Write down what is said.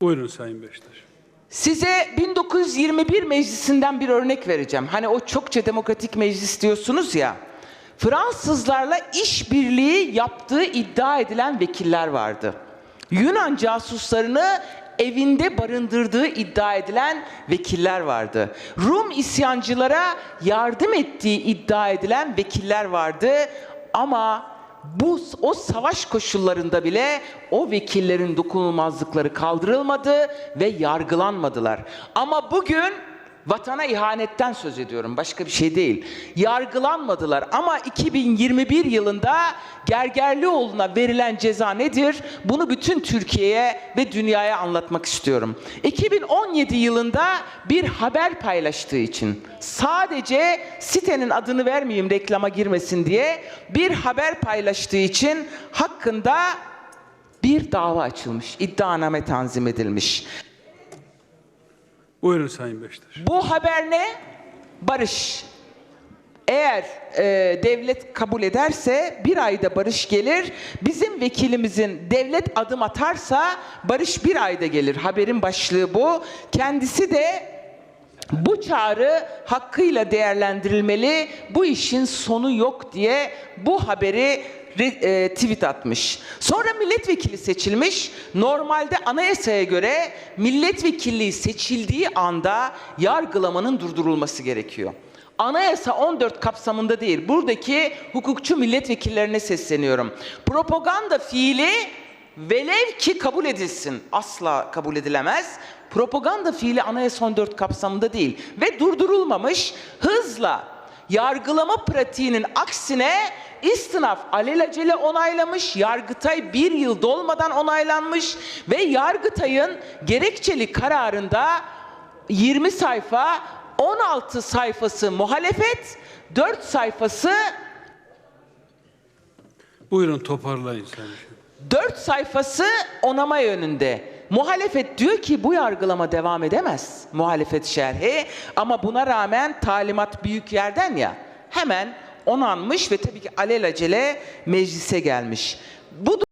Buyurun Sayın Beştaş. Size 1921 meclisinden bir örnek vereceğim. Hani o çokça demokratik meclis diyorsunuz ya. Fransızlarla işbirliği yaptığı iddia edilen vekiller vardı. Yunan casuslarını evinde barındırdığı iddia edilen vekiller vardı. Rum isyancılara yardım ettiği iddia edilen vekiller vardı. Ama bu o savaş koşullarında bile o vekillerin dokunulmazlıkları kaldırılmadı ve yargılanmadılar. Ama bugün vatana ihanetten söz ediyorum. Başka bir şey değil. Yargılanmadılar ama 2021 yılında Gergerlioğlu'na verilen ceza nedir? Bunu bütün Türkiye'ye ve dünyaya anlatmak istiyorum. 2017 yılında bir haber paylaştığı için sadece sitenin adını vermeyeyim reklama girmesin diye bir haber paylaştığı için hakkında bir dava açılmış. İddianame tanzim edilmiş. Buyurun Sayın Beştaş. Bu haber ne? Barış. Eğer e, devlet kabul ederse bir ayda barış gelir. Bizim vekilimizin devlet adım atarsa barış bir ayda gelir. Haberin başlığı bu. Kendisi de bu çağrı hakkıyla değerlendirilmeli. Bu işin sonu yok diye bu haberi e, tweet atmış. Sonra milletvekili seçilmiş. Normalde anayasaya göre milletvekilliği seçildiği anda yargılamanın durdurulması gerekiyor. Anayasa 14 kapsamında değil. Buradaki hukukçu milletvekillerine sesleniyorum. Propaganda fiili velev ki kabul edilsin. Asla kabul edilemez. Propaganda fiili Anayasa 14 kapsamında değil ve durdurulmamış hızla yargılama pratiğinin aksine istinaf alelacele onaylamış, Yargıtay bir yıl dolmadan onaylanmış ve Yargıtay'ın gerekçeli kararında 20 sayfa, 16 sayfası muhalefet, 4 sayfası Buyurun toparlayın Sayın 4 sayfası onama yönünde. Muhalefet diyor ki bu yargılama devam edemez. Muhalefet şerhi ama buna rağmen talimat büyük yerden ya hemen onanmış ve tabii ki alelacele meclise gelmiş. Bu